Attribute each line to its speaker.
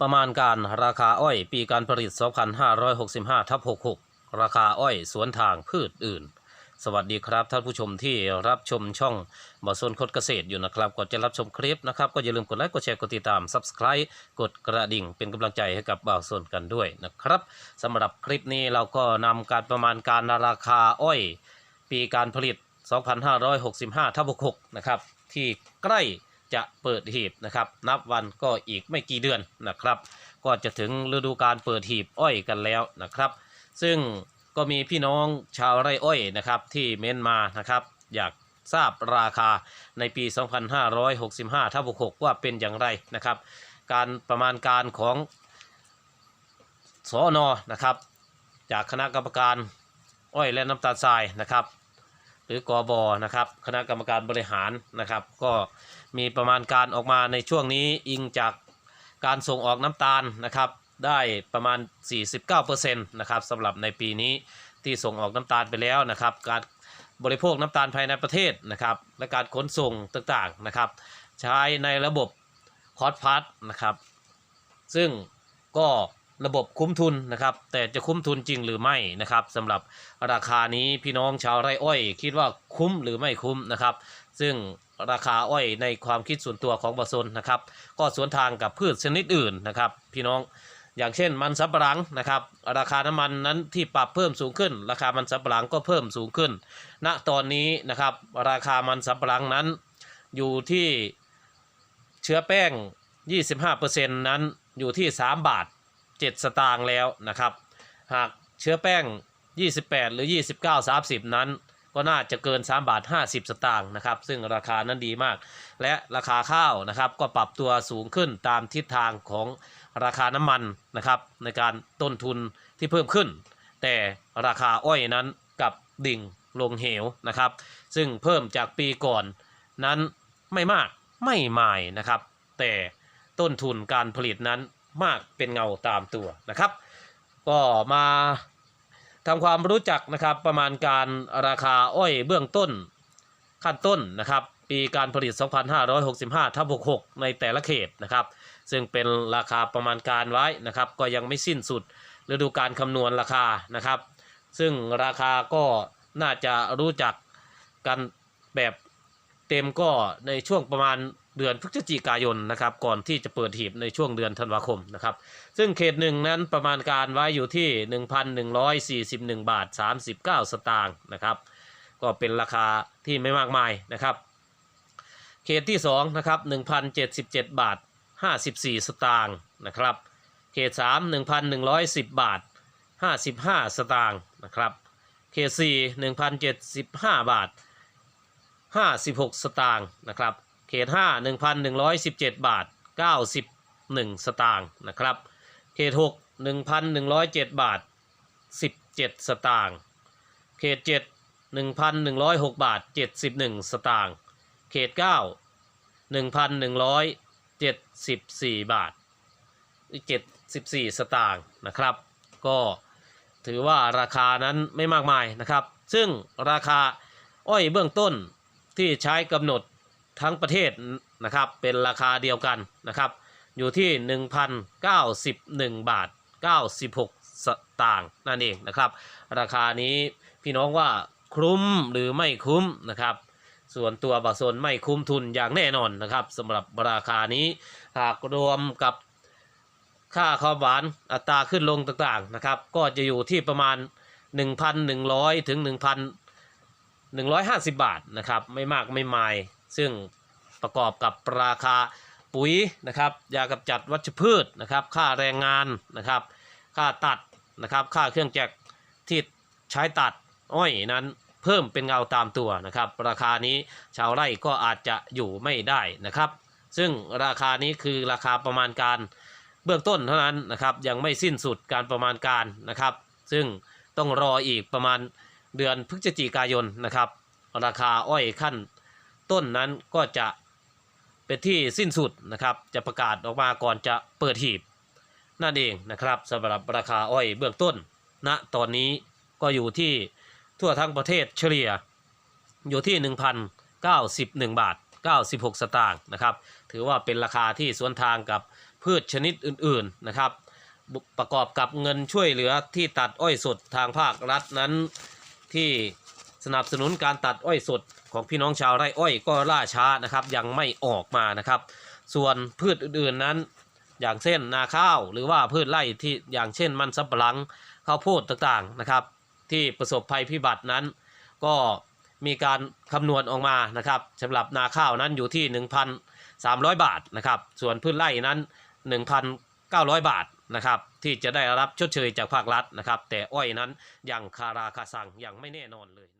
Speaker 1: ประมาณการราคาอ้อยปีการผลิต 2565ทับ66 ราคาอ้อยสวนทางพืชอื่น สวัสดีครับท่านผู้ชมที่รับชมช่องบอสนคดเกษตรอยู่นะครับก่อนจะรับชมคลิปนะครับ ก็อย่าลืมกดไลค์กดแชร์กดติดตาม Subscribe กดกระดิ่งเป็นกำลังใจให้กับบ่าวสนกันด้วยนะครับสำหรับคลิปนี้เราก็นำการประมาณการราคาอ้อย ปีการผลิต 2565ทับ66 นะครับที่ใกล้ จะเปิดหีบนะครับ นับวันก็อีกไม่กี่เดือนนะครับ ก็จะถึงฤดูการเปิดหีบอ้อยกันแล้วนะครับ ซึ่งก็มีพี่น้องชาวไร่อ้อยนะครับที่เม้นมานะครับ อยากทราบราคาในปี 2565ทับ66 ว่าเป็นอย่างไรนะครับ การประมาณการของสอนอนะครับ จากคณะกรรมการอ้อยและน้ำตาลทรายนะครับ หรือกอบอนะครับ คณะกรรมการบริหารนะครับ ก็มีประมาณการออกมาในช่วงนี้อิงจากการส่งออกน้ำตาลนะครับ ได้ประมาณ 49%นะครับสำหรับในปีนี้ที่ส่งออกน้ำตาลไปแล้วนะครับ การบริโภคน้ำตาลภายในประเทศนะครับ และการขนส่งต่างๆนะครับ ใช้ในระบบคอร์สพัทนะครับ ซึ่งก็ ระบบคุ้มทุนนะครับ แต่จะคุ้มทุนจริงหรือไม่นะครับสำหรับราคานี้พี่น้องชาวไร่อ้อย คิดว่าคุ้มหรือไม่คุ้มนะครับ ซึ่งราคาอ้อยในความคิดส่วนตัวของบสนนะครับ ก็สวนทางกับพืชชนิดอื่นนะครับ พี่น้องอย่างเช่นมันสำปะหลังนะครับ ราคาน้ำมันนั้นที่ปรับเพิ่มสูงขึ้น ราคามันสำปะหลังก็เพิ่มสูงขึ้น ณตอนนี้นะครับ ราคามันสำปะหลังนั้น อยู่ที่เชื้อแป้ง 25%นั้นอยู่ที่ 3 บาท 7 สตางค์แล้วนะครับ หากเชื้อแป้ง 28 หรือ 29 30 นั้น ก็น่าจะเกิน 3 บาท 50 สตางค์นะครับ ซึ่งราคานั้นดีมาก และราคาข้าวนะครับก็ปรับตัวสูงขึ้นตามทิศทางของราคาน้ำมันนะครับในการต้นทุนที่เพิ่มขึ้น แต่ราคาอ้อยนั้นกับดิ่งลงเหวนะครับ ซึ่งเพิ่มจากปีก่อนนั้นไม่มากไม่มายนะครับ แต่ต้นทุนการผลิตนั้น มากเป็นเงาตามตัวนะครับ ก็มาทำความรู้จักนะครับประมาณการราคาอ้อยเบื้องต้นขั้นต้นนะครับ ปีการผลิต 2565ทับ66 ในแต่ละเขตนะครับ ซึ่งเป็นราคาประมาณการไว้นะครับ ก็ยังไม่สิ้นสุดฤดูการคำนวณราคานะครับ ซึ่งราคาก็น่าจะรู้จักกันแบบเต็มก็ในช่วงประมาณ เดือนพฤศจิกายนนะครับก่อนที่จะเปิดหีบในช่วงเดือนธันวาคมนะครับซึ่งเขตหนึ่งนั้นประมาณการไว้อยู่ที่ 1,141 บาท 39 สตางค์นะครับก็เป็นราคาที่ไม่มากมายนะครับ เขตที่2นะครับ1,077 บาท 54 สตางค์นะครับเขต 3 1,110 บาท 55 สตางค์นะครับเขต4 1,075 บาท 56 สตางค์นะครับ เขต5 1,117บาท91สตางค์นะครับ เขต6 1,107บาท17สตางค์ เขต7 1,106บาท71สตางค์ เขต9 1,174บาท74สตางค์นะครับ ก็ถือว่าราคานั้นไม่มากมายนะครับ ซึ่งราคาอ้อยเบื้องต้นที่ใช้กำหนด ทั้งประเทศนะครับเป็นราคาเดียวกันนะครับอยู่ที่ 1,091 บาท 96 สตางค์นั่นเองนะครับ ราคานี้พี่น้องว่าคุ้มหรือไม่คุ้มนะครับ ส่วนตัวบักโซนไม่คุ้มทุนอย่างแน่นอนนะครับสำหรับราคานี้หากรวมกับค่าข้าวหวานอัตราขึ้นลงต่างๆนะครับก็จะอยู่ที่ประมาณ 1,100 ถึง 1,150 บาทนะครับไม่มากไม่มาย ซึ่งประกอบกับราคาปุ๋ยนะครับยากำจัดวัชพืชนะครับ ค่าแรงงานนะครับ ค่าตัดนะครับ ค่าเครื่องจักรที่ใช้ตัดอ้อยนั้นเพิ่มเป็นเงาตามตัวนะครับ ราคานี้ชาวไร่ก็อาจจะอยู่ไม่ได้นะครับ ซึ่งราคานี้คือราคาประมาณการเบื้องต้นเท่านั้นนะครับ ยังไม่สิ้นสุดการประมาณการนะครับ ซึ่งต้องรออีกประมาณเดือนพฤศจิกายนนะครับ ราคาอ้อยขั้น ต้นนั้นก็จะเป็นที่สิ้นสุดนะครับ จะประกาศออกมาก่อนจะเปิดหีบ นั่นเองนะครับสำหรับราคาอ้อยเบื้องต้นณตอนนี้ก็อยู่ที่ทั่วทั้งประเทศเฉลี่ยอยู่ที่ 1,091 บาท 96 สตางค์นะครับ ถือว่าเป็นราคาที่สวนทางกับพืชชนิดอื่นๆนะครับ ประกอบกับเงินช่วยเหลือที่ตัดอ้อยสดทางภาครัฐนั้นที่สนับสนุนการตัดอ้อยสด ของพี่น้องชาวไร่อ้อยก็ล่าช้านะครับ ยังไม่ออกมานะครับ ส่วนพืชอื่นๆนั้น อย่างเช่นนาข้าว หรือว่าพืชไร่ที่อย่างเช่นมันสำปะหลังข้าวโพดต่างๆนะครับ ที่ประสบภัยพิบัตินั้น ก็มีการคำนวณออกมานะครับสำหรับนาข้าวนั้นอยู่ที่ 1,300 บาทนะครับ ส่วนพืชไร่นั้น 1,900 บาทนะครับที่จะได้รับชดเชยจากภาครัฐนะครับ แต่อ้อยนั้นยังคาราคาซังยังไม่แน่นอนเลย